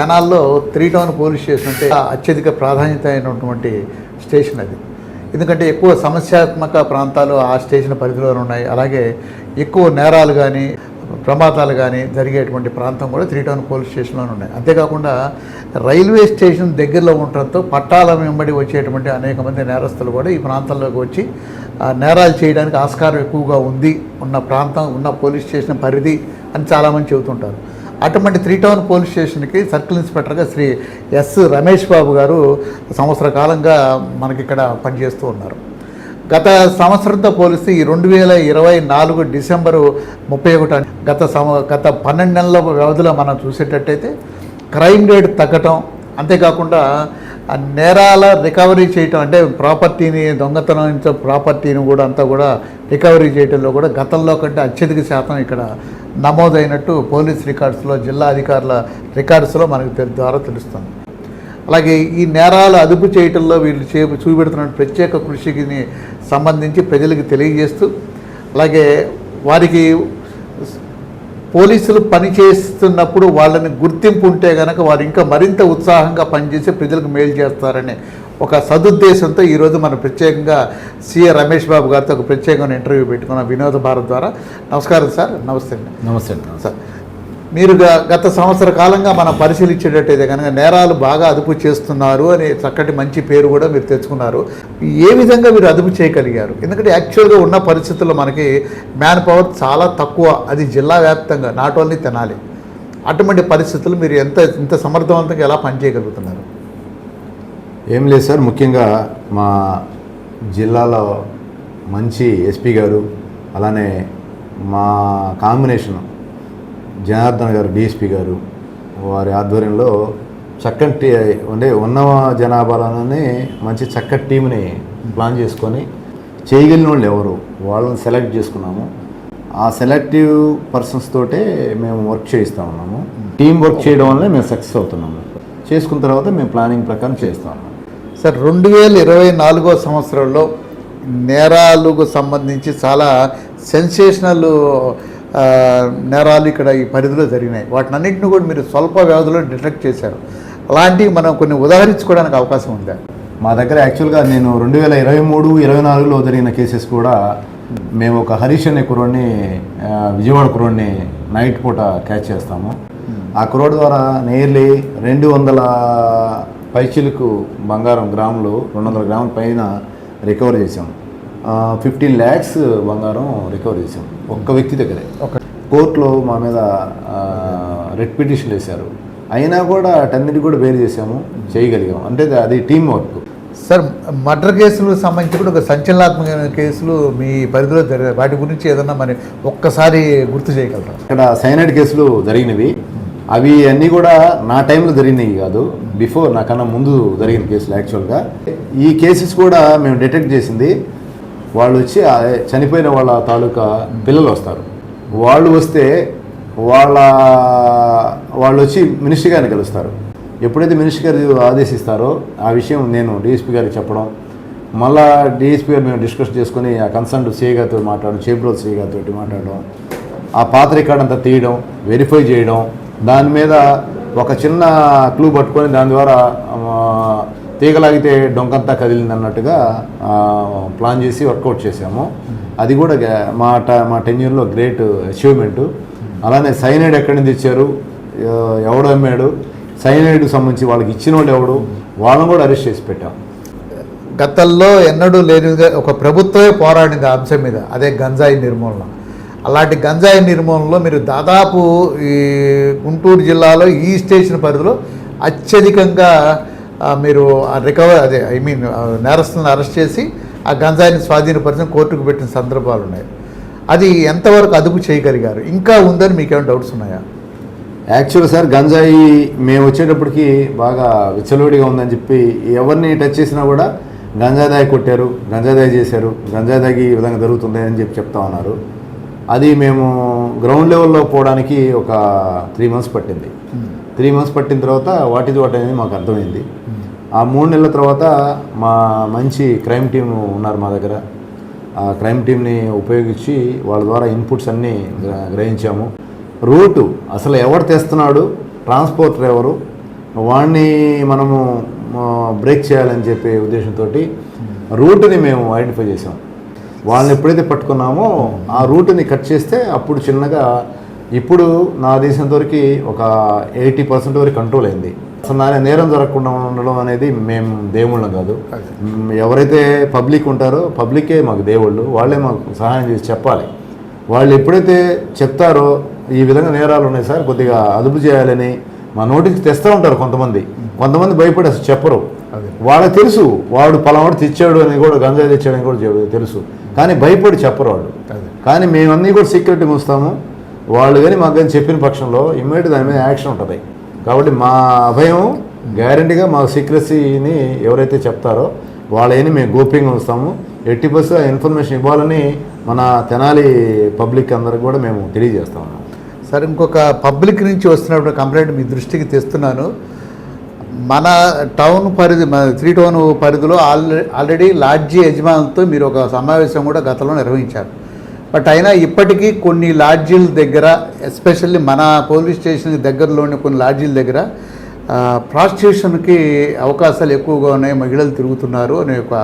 తెనాల్లో three town police station అంటే అత్యధిక ప్రాధాన్యత అయినటువంటి స్టేషన్ అది. ఎందుకంటే ఎక్కువ సమస్యాత్మక ప్రాంతాలు ఆ స్టేషన్ పరిధిలో ఉన్నాయి. అలాగే ఎక్కువ నేరాలు కానీ ప్రమాదాలు కానీ జరిగేటువంటి ప్రాంతం కూడా త్రీ టౌన్ పోలీస్ స్టేషన్లోనే ఉన్నాయి. అంతేకాకుండా రైల్వే స్టేషన్ దగ్గరలో ఉండటంతో పట్టాల వెంబడి వచ్చేటువంటి అనేక మంది నేరస్తులు కూడా ఈ ప్రాంతంలోకి వచ్చి ఆ, నేరాలు చేయడానికి ఆస్కారం ఎక్కువగా ఉంది ఉన్న ప్రాంతం ఉన్న పోలీస్ స్టేషన్ పరిధి అని చాలామంది చెబుతుంటారు. అటువంటి త్రీ టౌన్ పోలీస్ స్టేషన్కి సర్కిల్ ఇన్స్పెక్టర్గా శ్రీ ఎస్ రమేష్ బాబు గారు సంవత్సర కాలంగా మనకి ఇక్కడ పనిచేస్తూ ఉన్నారు. గత సంవత్సరంతో పోలిస్తే ఈ రెండు వేల ఇరవై నాలుగు డిసెంబరు ముప్పై ఒకటి గత సంవ గత పన్నెండు నెలల వ్యవధిలో మనం చూసేటట్టయితే క్రైమ్ రేట్ తగ్గటం అంతేకాకుండా ఆ నేరాల రికవరీ చేయటం అంటే ప్రాపర్టీని దొంగతనం ప్రాపర్టీని కూడా అంతా కూడా రికవరీ చేయడంలో కూడా గతంలో కంటే అత్యధిక శాతం ఇక్కడ నమోదైనట్టు పోలీస్ రికార్డ్స్లో జిల్లా అధికారుల రికార్డ్స్లో మనకు ద్వారా తెలుస్తుంది. అలాగే ఈ నేరాలు అదుపు చేయటంలో వీళ్ళు చే చూపెడుతున్న ప్రత్యేక కృషికి సంబంధించి ప్రజలకు తెలియజేస్తూ అలాగే వారికి పోలీసులు పని చేస్తున్నప్పుడు వాళ్ళని గుర్తింపు ఉంటే కనుక వారు ఇంకా మరింత ఉత్సాహంగా పనిచేసి ప్రజలకు మేలు చేస్తారనే ఒక సదుద్దేశంతో ఈరోజు మనం ప్రత్యేకంగా సీఏ రమేష్ బాబు గారితో ఒక ప్రత్యేకమైన ఇంటర్వ్యూ పెట్టుకున్నాం వినోద భారత్ ద్వారా. నమస్కారం సార్. నమస్తే అండి. నమస్తే అండి. సార్ మీరు గత సంవత్సర కాలంగా మనం పరిశీలించేటట్టయితే కనుక నేరాలు బాగా అదుపు చేస్తున్నారు అనే చక్కటి మంచి పేరు కూడా మీరు తెచ్చుకున్నారు. ఏ విధంగా మీరు అదుపు చేయగలిగారు? ఎందుకంటే యాక్చువల్గా ఉన్న పరిస్థితుల్లో మనకి మ్యాన్ పవర్ చాలా తక్కువ. అది జిల్లా వ్యాప్తంగా నాట్ ఓన్లీ తినాలి. అటువంటి పరిస్థితులు మీరు ఎంత ఇంత సమర్థవంతంగా ఎలా పనిచేయగలుగుతున్నారు? ఏం లేదు సార్. ముఖ్యంగా మా జిల్లాలో మంచి ఎస్పీ గారు అలానే మా కాంబినేషన్ జనార్దన్ గారు డిఎస్పి గారు వారి ఆధ్వర్యంలో చక్కటి అంటే ఉన్న జనాభాలోనే మంచి చక్కటి టీంని ప్లాన్ చేసుకొని చేయగలిగిన వాళ్ళు ఎవరు వాళ్ళని సెలెక్ట్ చేసుకున్నాము. ఆ సెలెక్టివ్ పర్సన్స్ తోటే మేము వర్క్ చేయిస్తూ ఉన్నాము. టీం వర్క్ చేయడం వల్లనే మేము సక్సెస్ అవుతున్నాము. చేసుకున్న తర్వాత మేము ప్లానింగ్ ప్రకారం చేస్తూ ఉన్నాము. సార్ రెండు వేల ఇరవై నాలుగో సంవత్సరంలో నేరాలకు సంబంధించి చాలా సెన్సేషనల్ నేరాలు ఇక్కడ ఈ పరిధిలో జరిగినాయి. వాటినన్నింటిని కూడా మీరు స్వల్ప వ్యవధిలో డిటెక్ట్ చేశారు. అలాంటివి మనం కొన్ని ఉదాహరించుకోవడానికి అవకాశం ఉందా. మా దగ్గర యాక్చువల్గా నేను రెండు వేల ఇరవై మూడు ఇరవై నాలుగులో జరిగిన కేసెస్ కూడా మేము ఒక హరీష్ అనే కుర్రోడ్ని ఆ, విజయవాడ కుర్రోడ్ని నైట్ పూట క్యాచ్ చేస్తాము. ఆ కుర్రోడ్ ద్వారా నియర్లీ రెండు వందల పైచీలకు బంగారం గ్రాములు రెండు వందల గ్రాముల పైన రికవర్ చేసాం ఫిఫ్టీన్ ల్యాక్స్ బంగారం రికవర్ చేసాం ఒక్క వ్యక్తి దగ్గరే. ఒక కోర్టులో మా మీద రెడ్ పిటిషన్ వేశారు. అయినా కూడా అటన్నిటి కూడా వేరు చేసాము చేయగలిగాం అంటే అది టీం వర్క్ సార్ మర్డర్ కేసులకు సంబంధించి కూడా ఒక సంచలనాత్మకమైన కేసులు మీ పరిధిలో జరిగాయి వాటి గురించి ఏదన్నా మరి ఒక్కసారి గుర్తు చేయగలరా? ఇక్కడ సైనైడ్ కేసులు జరిగినవి. అవి అన్నీ కూడా నా టైంలో జరిగినవి కాదు. బిఫోర్ నాకన్నా ముందు జరిగిన కేసులు యాక్చువల్గా ఈ కేసెస్ కూడా మేము డిటెక్ట్ చేసింది. వాళ్ళు వచ్చి చనిపోయిన వాళ్ళ తాలూకా పిల్లలు వస్తారు. వాళ్ళు వస్తే వాళ్ళ వాళ్ళు వచ్చి మినిస్టర్ గారిని కలుస్తారు. ఎప్పుడైతే మినిస్టర్ గారు ఆదేశిస్తారో ఆ విషయం నేను డిఎస్పీ గారికి చెప్పడం. మళ్ళా డిఎస్పీ గారు మేము డిస్కస్ చేసుకొని ఆ కన్సర్న్ సిఏ గారితో మాట్లాడడం చేబ్రోల్ సిఏ గారితో మాట్లాడడం ఆ పాత రికార్డ్ అంతా తీయడం వెరిఫై చేయడం. దాని మీద ఒక చిన్న క్లూ పట్టుకొని దాని ద్వారా తీగలాగితే డొంకంతా కదిలింది అన్నట్టుగా ప్లాన్ చేసి వర్కౌట్ చేసాము అది కూడా మా ట మా టెన్యూర్లో గ్రేట్ అచీవ్మెంట్. అలానే సైనైడ్ ఎక్కడి నుంచి ఇచ్చారు ఎవడు అమ్మాడు? సైనైడ్ సంబంధించి వాళ్ళకి ఇచ్చిన వాళ్ళు ఎవడు? వాళ్ళని కూడా అరెస్ట్ చేసి పెట్టాం. గతంలో ఎన్నడూ లేనిగా ఒక ప్రభుత్వమే పోరాడింది ఆ అంశం మీద అదే గంజాయి నిర్మూలన. అలాంటి గంజాయి నిర్మూలనలో మీరు దాదాపు ఈ గుంటూరు జిల్లాలో ఈ స్టేషన్ పరిధిలో అత్యధికంగా మీరు రికవర్ అదే ఐ మీన్ నేరస్తులను అరెస్ట్ చేసి ఆ గంజాయిని స్వాధీనపరిచిన కోర్టుకు పెట్టిన సందర్భాలు ఉన్నాయి. అది ఎంతవరకు అదుపు చేయగలిగారు? ఇంకా ఉందని మీకేమైనా డౌట్స్ ఉన్నాయా? యాక్చువల్ సార్ గంజాయి మేము వచ్చేటప్పటికి బాగా విచ్చలవిడిగా ఉందని చెప్పి ఎవరిని టచ్ చేసినా కూడా గంజాదాయి కొట్టారు గంజాదాయి చేశారు గంజాదాగి ఈ విధంగా జరుగుతుంది అని చెప్పి చెప్తా ఉన్నారు. అది మేము గ్రౌండ్ లెవెల్లో పోవడానికి ఒక త్రీ మంత్స్ పట్టింది. త్రీ మంత్స్ పట్టిన తర్వాత వాట్ ఇస్ వాట్ అనేది మాకు అర్థమైంది. ఆ మూడు నెలల తర్వాత మా మంచి క్రైమ్ టీం ఉన్నారు మా దగ్గర. ఆ క్రైమ్ టీంని ఉపయోగించి వాళ్ళ ద్వారా ఇన్పుట్స్ అన్నీ గ్ర- గ్రహించాము. రూటు అసలు ఎవరు తెస్తున్నాడు ట్రాన్స్పోర్టర్ ఎవరు వాడిని మనము బ్రేక్ చేయాలని చెప్పే ఉద్దేశంతో రూట్ని మేము ఐడెంటిఫై చేసాం వాళ్ళని ఎప్పుడైతే పట్టుకున్నామో ఆ రూట్ని కట్ చేస్తే అప్పుడు చిన్నగా ఇప్పుడు నా దేశంతో వరకు ఒక ఎయిటీ పర్సెంట్ వరకు కంట్రోల్ అయింది. అసలు నేరం జరగకుండా ఉండడం అనేది మేము దేవుళ్ళం కాదు. ఎవరైతే పబ్లిక్ ఉంటారో పబ్లికే మాకు దేవుళ్ళు వాళ్ళే మాకు సహాయం చేసి చెప్పాలి. వాళ్ళు ఎప్పుడైతే చెప్తారో ఈ విధంగా నేరాలు ఉన్నాయి సార్ కొద్దిగా అదుపు చేయాలని మా నోటికి తెస్తూ ఉంటారు కొంతమంది. కొంతమంది భయపడి అసలు చెప్పరు. వాళ్ళకి తెలుసు వాడు పలావాడు తెచ్చాడు అని కూడా గంజాయి తెచ్చాడు అని కూడా తెలుసు. కానీ భయపడి చెప్పరు వాళ్ళు. కానీ మేమన్నీ కూడా సీక్రెట్గా ఉంచుతాము వాళ్ళు కానీ మాకు కానీ చెప్పిన పక్షంలో ఇమ్మీడియట్ దాని మీద యాక్షన్ ఉంటుంది. కాబట్టి మా అభయం గ్యారంటీగా మా సీక్రసీని ఎవరైతే చెప్తారో వాళ్ళని మేము గోప్యంగా ఉంచుతాము. ఎట్టి బస్సు ఆ ఇన్ఫర్మేషన్ ఇవ్వాలని మన తెనాలి పబ్లిక్ అందరికి కూడా మేము తెలియజేస్తాము సార్ ఇంకొక పబ్లిక్ నుంచి వస్తున్నప్పుడు కంప్లైంట్ మీ దృష్టికి తెస్తున్నాను. మన టౌన్ పరిధి మన త్రీ టౌన్ పరిధిలో ఆల్రెడీ ఆల్రెడీ లాడ్జీ యజమానులతో మీరు ఒక సమావేశం కూడా గతంలో నిర్వహించారు. బట్ అయినా ఇప్పటికీ కొన్ని లాడ్జీల దగ్గర ఎస్పెషల్లీ మన పోలీస్ స్టేషన్ దగ్గరలోని కొన్ని లాడ్జీల దగ్గర ప్రాస్టిట్యూషన్కి అవకాశాలు ఎక్కువగా ఉన్నాయి మహిళలు తిరుగుతున్నారు అనే ఒక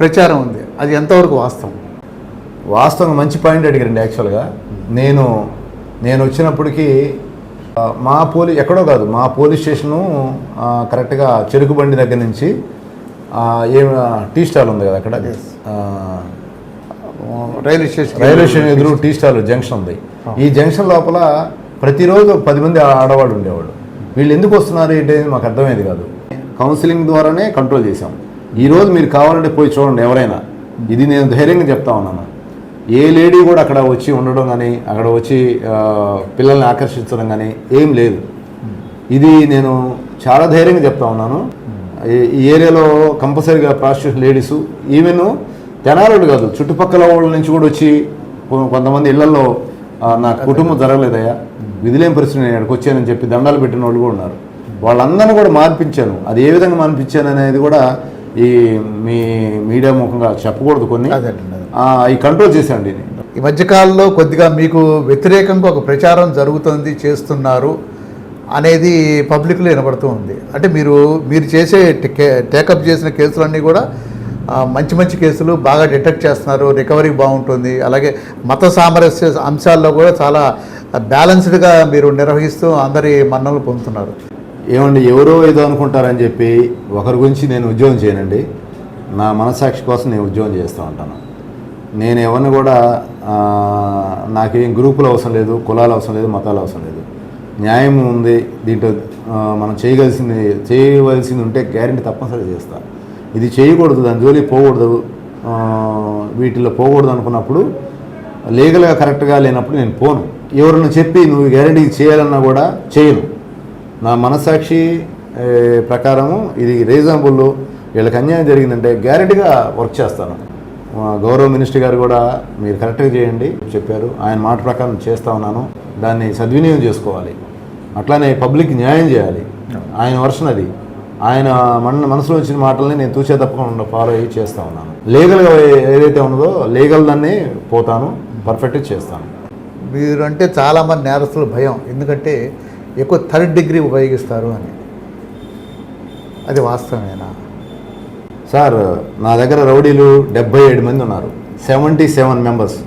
ప్రచారం ఉంది. అది ఎంతవరకు వాస్తవం? వాస్తవంగా మంచి పాయింట్ అడిగారండి యాక్చువల్గా. నేను నేను వచ్చినప్పటికీ మా పోలీ ఎక్కడో కాదు మా పోలీస్ స్టేషను కరెక్ట్గా చెరుకు బండి దగ్గర నుంచి ఏ టీ స్టాల్ ఉంది కదా అక్కడ? రైల్వే స్టేషన్ రైల్వే స్టేషన్ ఎదురు టీ స్టాల్ జంక్షన్ ఉంది. ఈ జంక్షన్ లోపల ప్రతిరోజు పది మంది ఆడవాళ్ళు ఉండేవాళ్ళు. వీళ్ళు ఎందుకు వస్తున్నారు ఏంటి అనేది మాకు అర్థమయ్యేది కాదు. కౌన్సిలింగ్ ద్వారానే కంట్రోల్ చేశాం. ఈ రోజు మీరు కావాలంటే పోయి చూడండి ఎవరైనా. ఇది నేను ధైర్యంగా చెప్తా ఉన్నాను. ఏ లేడీ కూడా అక్కడ వచ్చి ఉండడం కానీ అక్కడ వచ్చి పిల్లల్ని ఆకర్షించడం కానీ ఏం లేదు. ఇది నేను చాలా ధైర్యంగా చెప్తా ఉన్నాను. ఈ- ఈ ఏరియాలో కంపల్సరీగా ప్రాస్టిట్యూషన్ లేడీస్ ఈవెన్ తెనాలుడు కాదు చుట్టుపక్కల వాళ్ళ నుంచి కూడా వచ్చి కొంతమంది ఇళ్ళలో "ఆ, నా కుటుంబం జరగలేదయ్యా విధిలేని పరిస్థితి నేను ఇక్కడికి వచ్చానని చెప్పి దండాలు పెట్టిన వాళ్ళు కూడా ఉన్నారు. వాళ్ళందరినీ కూడా మార్పించాను. అది ఏ విధంగా మార్పించాను అనేది కూడా ఈ మీ మీడియా ముఖంగా చెప్పకూడదు కొన్ని. ఈ కంట్రోల్ చేశాను ఈ మధ్యకాలంలో కొద్దిగా మీకు వ్యతిరేకంగా ఒక ప్రచారం జరుగుతుంది చేస్తున్నారు అనేది పబ్లిక్లో వినబడుతూ ఉంది. అంటే మీరు మీరు చేసే టేకప్ చేసిన కేసులన్నీ కూడా మంచి మంచి కేసులు బాగా డిటెక్ట్ చేస్తున్నారు రికవరీ బాగుంటుంది. అలాగే మత సామరస్య అంశాల్లో కూడా చాలా బ్యాలెన్స్డ్గా మీరు నిర్వహిస్తూ అందరి మన్నలు పొందుతున్నారు. ఏమండి ఎవరో ఏదో అనుకుంటారని చెప్పి ఒకరి గురించి నేను ఉద్యోగం చేయనండి. నా మనసాక్షి కోసం నేను ఉద్యోగం చేస్తూ ఉంటాను. నేను ఎవరిని కూడా నాకేం గ్రూపులు అవసరం లేదు కులాలు అవసరం లేదు మతాలు అవసరం లేదు. న్యాయం ఉంది దీంట్లో మనం చేయగలిసింది చేయవలసింది ఉంటే గ్యారెంటీ తప్పనిసరి చేస్తాను ఇది చేయకూడదు దాని జోలికి పోకూడదు ఆ, వీటిలో పోకూడదు అనుకున్నప్పుడు లీగల్గా కరెక్ట్గా లేనప్పుడు నేను పోను. ఎవరన్నా చెప్పి నువ్వు గ్యారెంటీ చేయాలన్నా కూడా చేయను. నా మనసాక్షి ప్రకారము ఇది రీజనబుల్ వీళ్ళకి అన్యాయం జరిగిందంటే గ్యారెంటీగా వర్క్ చేస్తాను. గౌరవ మినిస్టర్ గారు కూడా మీరు కరెక్ట్గా చేయండి చెప్పారు. ఆయన మాట ప్రకారం చేస్తా ఉన్నాను. దాన్ని సద్వినియోగం చేసుకోవాలి. అట్లానే పబ్లిక్ న్యాయం చేయాలి. ఆయన వర్షన్ అది. ఆయన మన మనసులో వచ్చిన మాటల్ని నేను తూచే తప్పకుండా ఫాలో అయ్యి చేస్తా ఉన్నాను. లీగల్గా ఏదైతే ఉన్నదో లీగల్ దాన్ని పోతాను పర్ఫెక్ట్గా చేస్తాను. మీరు అంటే చాలామంది నేరస్తులు భయం. ఎందుకంటే ఎక్కువ థర్డ్ డిగ్రీ ఉపయోగిస్తారు అని. అది వాస్తవమేనా? సార్ నా దగ్గర రౌడీలు డెబ్బై ఏడు మంది ఉన్నారు. Seventy seven members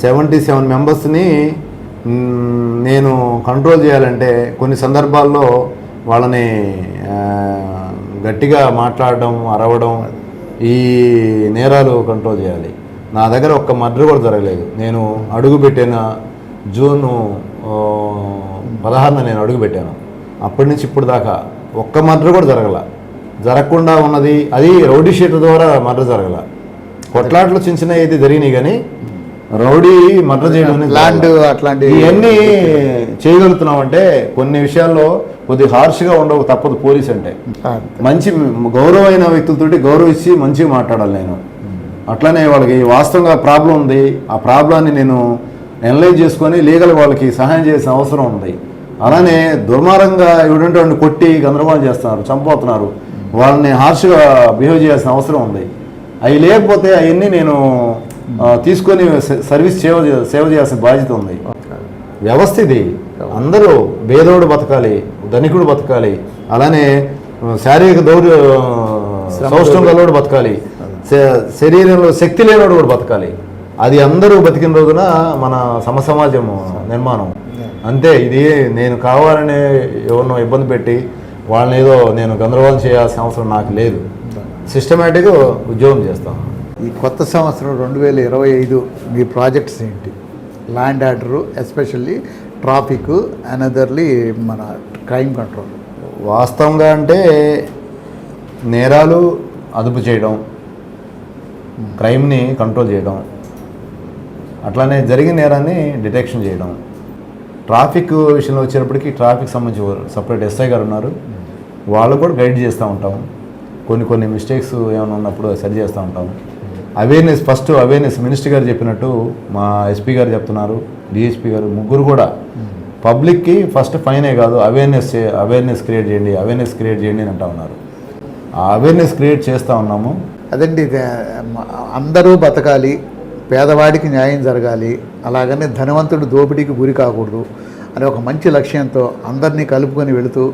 seventy seven మెంబర్స్ని నేను కంట్రోల్ చేయాలంటే కొన్ని సందర్భాల్లో వాళ్ళని గట్టిగా మాట్లాడడం అరవడం ఈ నేరాలు కంట్రోల్ చేయాలి. నా దగ్గర ఒక్క మర్డర్ కూడా జరగలేదు. నేను అడుగుపెట్టిన జూన్ పదహారున నేను అడుగుపెట్టాను. అప్పటి నుంచి ఇప్పుడు దాకా ఒక్క మర్డర్ కూడా జరగల. జరగకుండా ఉన్నది అది రౌడీ షీట్ ద్వారా మర్డర్ జరగల. కొట్లాట్లు చిన్న చిన్న అయితే జరిగినాయి కానీ రౌడీ మర్డర్ చేయడం అనేది ల్యాండ్ జరగల. అట్లాంటి ఇవన్నీ చేయగలుగుతున్నాం అంటే కొన్ని విషయాల్లో కొద్ది హార్ష్గా ఉండవు తప్పదు పోలీస్ అంటే. మంచి గౌరవమైన వ్యక్తులతోటి గౌరవించి మంచిగా మాట్లాడాలి నేను. అట్లానే వాళ్ళకి వాస్తవంగా ప్రాబ్లం ఉంది. ఆ ప్రాబ్లాన్ని నేను అనలైజ్ చేసుకొని లీగల్ వాళ్ళకి సహాయం చేసిన అవసరం ఉంది. అలానే దుర్మార్గంగా ఎవడంటే వాడిని కొట్టి గందరగోళం చేస్తున్నారు చంపుతున్నారు. వాళ్ళని హార్ష్గా బిహేవ్ చేయాల్సిన అవసరం ఉంది. అవి లేకపోతే అవన్నీ నేను తీసుకొని సర్వీస్ సేవ సేవ చేయాల్సిన బాధ్యత ఉంది. వ్యవస్థ ఇది అందరూ భేదోడు బతకాలి ధనికుడు బతకాలి అలానే శారీరక దౌర్య సౌష్ఠం గలవాడు బతకాలి శరీరంలో శక్తి లేనివాడు కూడా బతకాలి. అది అందరూ బతికిన రోజున మన సమసమాజం నిర్మాణం. అంతే ఇది నేను కావాలనే ఎవరినో ఇబ్బంది పెట్టి వాళ్ళని ఏదో నేను గందరగోళం చేయాల్సిన అవసరం నాకు లేదు. సిస్టమేటిక్గా ఉద్యోగం చేస్తాను ఈ కొత్త సంవత్సరం రెండు వేల ఇరవై ఐదు మీ ప్రాజెక్ట్స్ ఏంటి? Law and order especially traffic అనదర్లీ మన క్రైమ్ కంట్రోల్ వాస్తవంగా అంటే నేరాలు అదుపు చేయడం క్రైమ్ని కంట్రోల్ చేయడం అట్లానే జరిగిన నేరాన్ని డిటెక్షన్ చేయడం. ట్రాఫిక్ విషయంలో వచ్చేటప్పటికి ట్రాఫిక్ సంబంధించి సపరేట్ ఎస్ఐ గారు ఉన్నారు. వాళ్ళు కూడా గైడ్ చేస్తూ ఉంటాం. కొన్ని కొన్ని మిస్టేక్స్ ఏమైనా ఉన్నప్పుడు సరి చేస్తూ ఉంటాం. అవేర్నెస్ ఫస్ట్ అవేర్నెస్ మినిస్టర్ గారు చెప్పినట్టు మా ఎస్పీ గారు చెప్తున్నారు డిఎస్పీ గారు ముగ్గురు కూడా. పబ్లిక్కి ఫస్ట్ ఫైనే కాదు అవేర్నెస్ అవేర్నెస్ క్రియేట్ చేయండి అవేర్నెస్ క్రియేట్ చేయండి అని అంటా ఉన్నారు. ఆ అవేర్నెస్ క్రియేట్ చేస్తూ ఉన్నాము. అదండి అందరూ బతకాలి పేదవాడికి న్యాయం జరగాలి అలాగనే ధనవంతుడు దోపిడీకి గురి కాకూడదు అనే ఒక మంచి లక్ష్యంతో అందరినీ కలుపుకొని వెళుతూ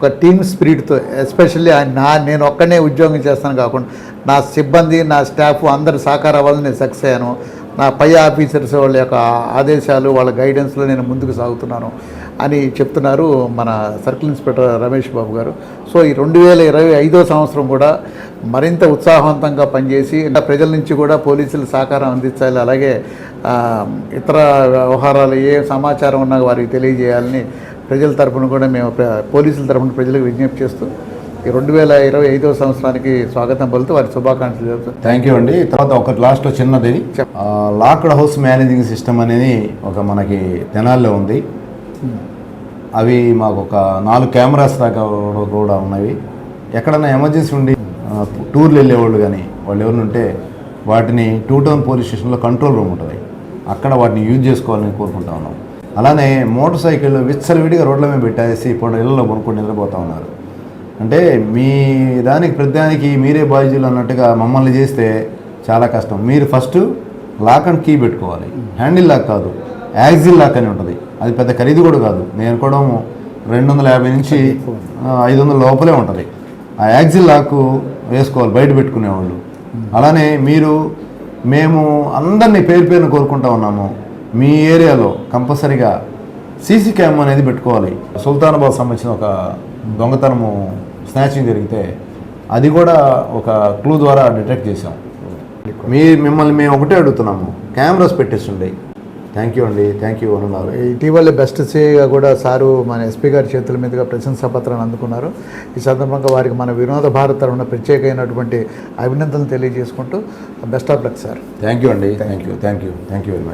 ఒక టీమ్ స్పిరిట్తో ఎస్పెషల్లీ నా నేను ఒక్కనే ఉద్యోగం చేస్తాను కాకుండా నా సిబ్బంది నా స్టాఫ్ అందరి సహకారం వల్ల నేను సక్సెస్ అయ్యాను. నా పై ఆఫీసర్స్ వాళ్ళ యొక్క ఆదేశాలు వాళ్ళ గైడెన్స్లో నేను ముందుకు సాగుతున్నాను అని చెప్తున్నారు మన సర్కిల్ ఇన్స్పెక్టర్ రమేష్ బాబు గారు. సో ఈ రెండు వేల ఇరవై ఐదో సంవత్సరం కూడా మరింత ఉత్సాహవంతంగా పనిచేసి ఇంకా ప్రజల నుంచి కూడా పోలీసులు సహకారం అందించాలి అలాగే ఇతర వ్యవహారాలు ఏ సమాచారం ఉన్నా వారికి తెలియజేయాలని ప్రజల తరపున కూడా మేము పోలీసుల తరపున ప్రజలకు విజ్ఞప్తి చేస్తూ ఈ రెండు వేల ఇరవై ఐదో సంవత్సరానికి స్వాగతం పలుతూ వారి శుభాకాంక్షలు చెబుతూ థ్యాంక్ యూ అండి. తర్వాత ఒక లాస్ట్లో చిన్నది. లాక్డ్ హౌస్ మేనేజింగ్ సిస్టమ్ అనేది ఒక మనకి తెనాల్లో ఉంది. అవి మాకు ఒక నాలుగు కెమెరాస్ దాకా కూడా ఉన్నవి. ఎక్కడైనా ఎమర్జెన్సీ ఉండి టూర్లు వెళ్ళేవాళ్ళు కానీ వాళ్ళు ఎవరిని ఉంటే వాటిని టూ టౌన్ పోలీస్ స్టేషన్లో కంట్రోల్ రూమ్ ఉంటుంది. అక్కడ వాటిని యూజ్ చేసుకోవాలని కోరుకుంటా ఉన్నాం. అలానే మోటార్ సైకిల్ విచ్చలవిడిగా రోడ్ల మీద పెట్టేసి ఇప్పుడు ఇళ్ళలో కొనుక్కొని నిద్రపోతూ ఉన్నారు. అంటే మీ దానికి ప్రతిదానికి మీరే బాధ్యులు అన్నట్టుగా మమ్మల్ని చేస్తే చాలా కష్టం. మీరు ఫస్ట్ లాక్ అండ్ కీ పెట్టుకోవాలి. హ్యాండిల్ లాక్ కాదు. యాక్సిల్ లాక్ అని ఉంటుంది. అది పెద్ద ఖరీదు కూడా కాదు. నేను కూడా రెండు వందల యాభై నుంచి ఐదు వందల లోపలే ఉంటుంది. ఆ యాక్సిల్ లాక్ వేసుకోవాలి. బయట పెట్టుకునేవాళ్ళు. అలానే మీరు మేము అందరినీ పేరు పేరును కోరుకుంటా ఉన్నాము. మీ ఏరియాలో కంపల్సరిగా సీసీ క్యామ్ అనేది పెట్టుకోవాలి. సుల్తానాబాద్ సంబంధించిన ఒక దొంగతనము స్నాచింగ్ జరిగితే అది కూడా ఒక క్లూ ద్వారా డిటెక్ట్ చేసాం మీ మిమ్మల్ని మేము ఒకటే అడుగుతున్నాము. కెమెరాస్ పెట్టేస్తుండే. థ్యాంక్ యూ అండి. థ్యాంక్ యూ అన్నారు ఇటీవల బెస్ట్ సేగా కూడా సారు మన ఎస్పీ గారి చేతుల మీదుగా ప్రశంసా పత్రాన్ని అందుకున్నారు. ఈ సందర్భంగా వారికి మన వినోద భారత్ తరఫున ప్రత్యేకమైనటువంటి అభినందనలు తెలియజేసుకుంటూ best of luck sir. Thank you అండి. Thank you. Thank you. Thank you very much